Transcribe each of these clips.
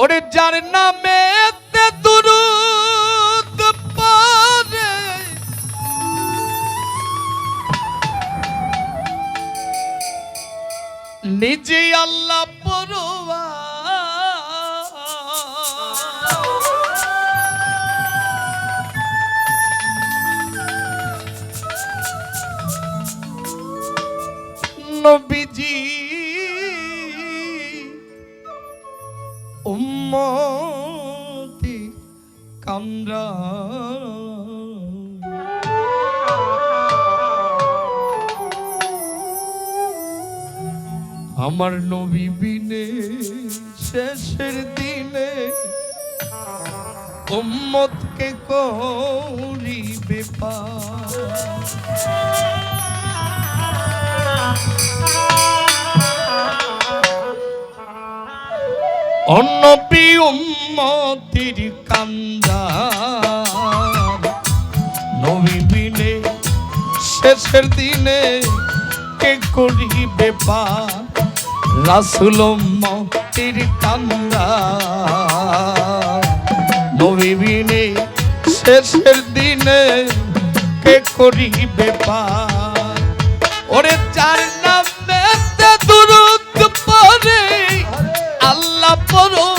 ওরে যার নামে নিজে আল্লাহ পড়ুয়া নবীজি আমার নবী বিনে শেষের দিনে উম্মতকে করিবে পার অন্নপি উম্মতির কান্দা নবী বিনে শেষের দিনে কে করিবে পার রাসুল উম্মতির কান্দা নবীবিনে শেষের দিনে কে করিবে পার? ওরে চার নামে দুরুদ পরে আল্লাহ পড়োয়া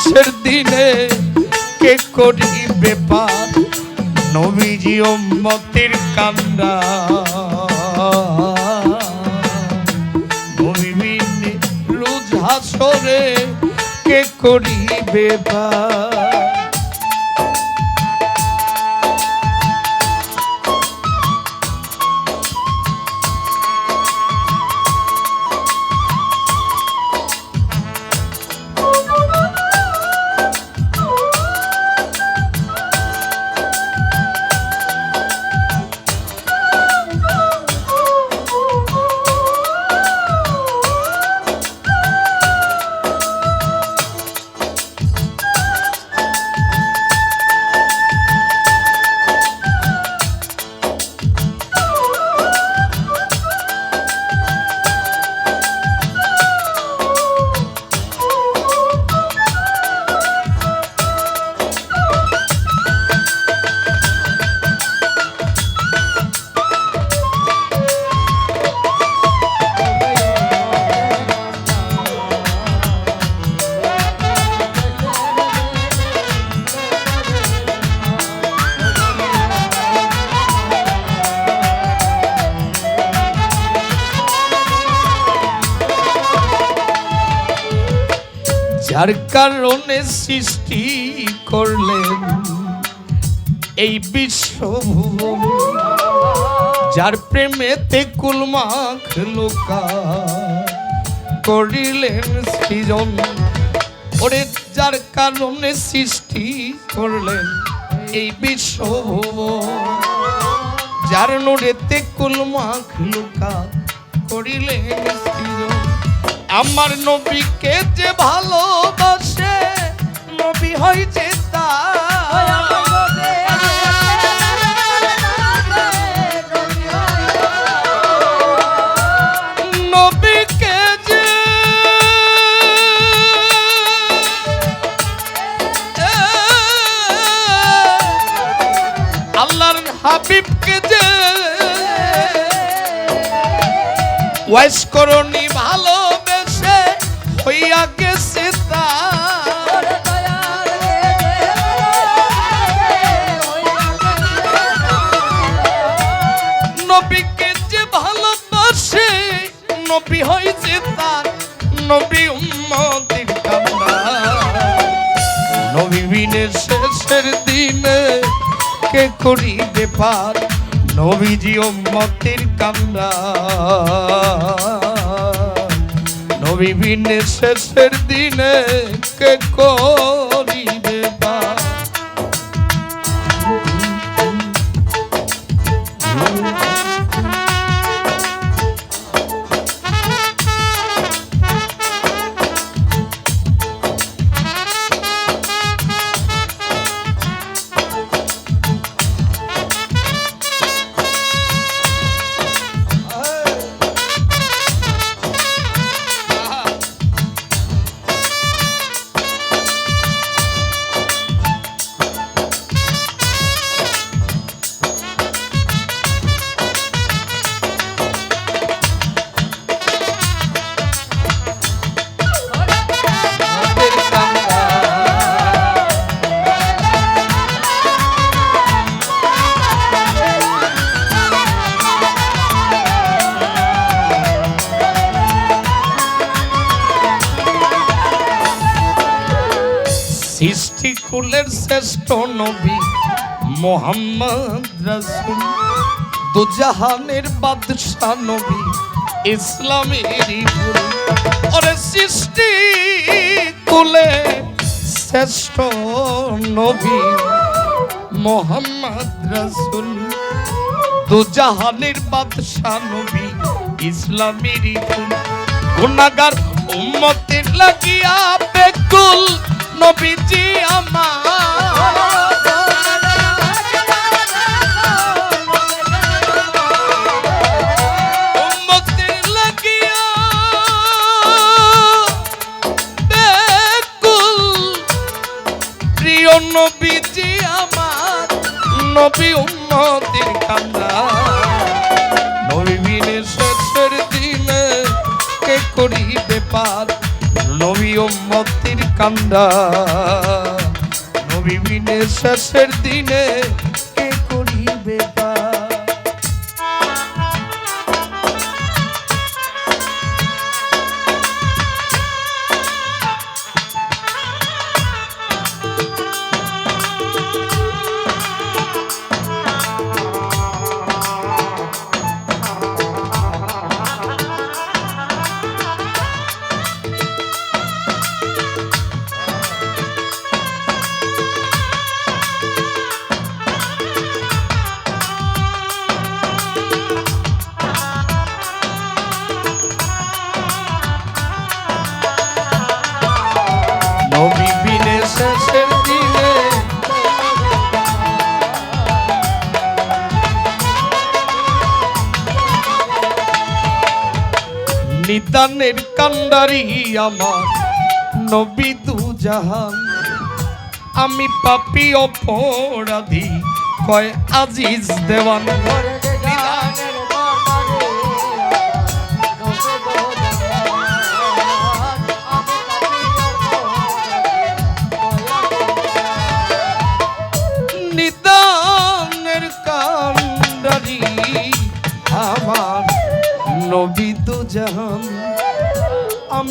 শেষের দিনে কে করিবে পার নবীজি উম্মতির কান্দা রোজ হাসরে কে করিবে পার যার কারণে সৃষ্টি করলেন এই বিশ্বভুবন যার প্রেমেতে কুলমাখ লোকা করিলেন সৃজন। ওরে যার কারণে সৃষ্টি করলেন এই বিশ্বভুবন যার নোড়েতে কুলমাখ লোকা করিলেন সৃজন। আমার নবীকে যে ভালোবাসে নবী হয়েছে যে হাবিবকে যে ভালোবেসে হইয়া গেছে তার। নবীকে যে ভালোবাসে, নবী হয়েছে তার। নবী উম্মতির কামনা নবী বিনের শেষের দিনে কে করিবে পার? নবীজি উম্মতির কামনা নবী বিনে শেষের দিনে কে করিবে পার কুলের শ্রেষ্ঠ নবী মোহাম্মদ রাসূল। দুজাহানের বাদশাহ নবী, ইসলামেরই গুরু। ওরে সৃষ্টি কুলে শ্রেষ্ঠ নবী মোহাম্মদ রাসূল। দুজাহানের বাদশাহ নবী, ইসলামেরই গুরু। গুনাগার উম্মতের লাগিয়া বেকুল নবীজি কান্দা। নবী শেষের দিনে নিদানের কান্ডারি আমার নবী দু জাহান। আমি পাপি অপরাধী কয় আজিজ দেওয়ান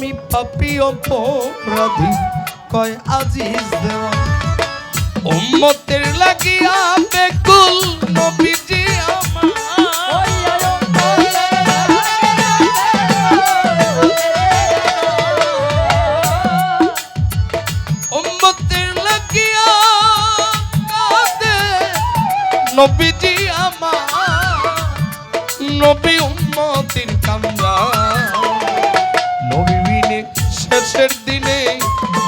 আমি পাপি অপরাধী কয় আজিজ দেওয়া। উম্মতের লাগিয়া বেকুল নবীজি শেষের দিনে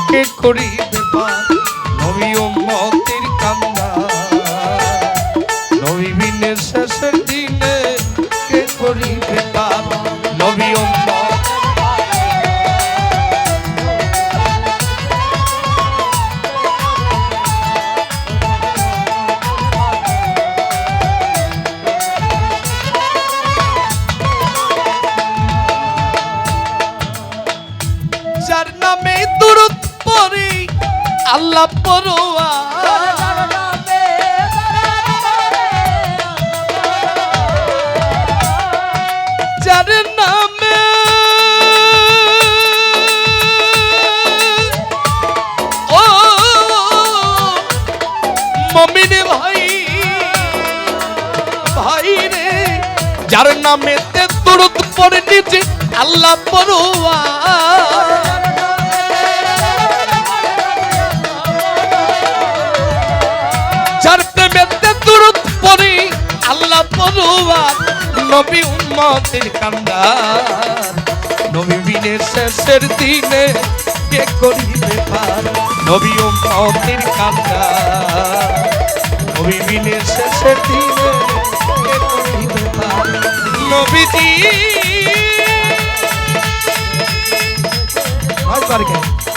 কে করিবে বেলা পড়ুয়া যার নামে ভাই ভাই রে, যার নামে তে তুরুত পড়ে নিজে, আল্লাহ পড়ুয়া নবী উম্মতের কান্দার। নবী বিনে শেষের দিনে কে করিবে পার নবী উম্মতের কান্দার। নবী শেষের দিনে কে করিবে পার নবীজি। আ, নবীজি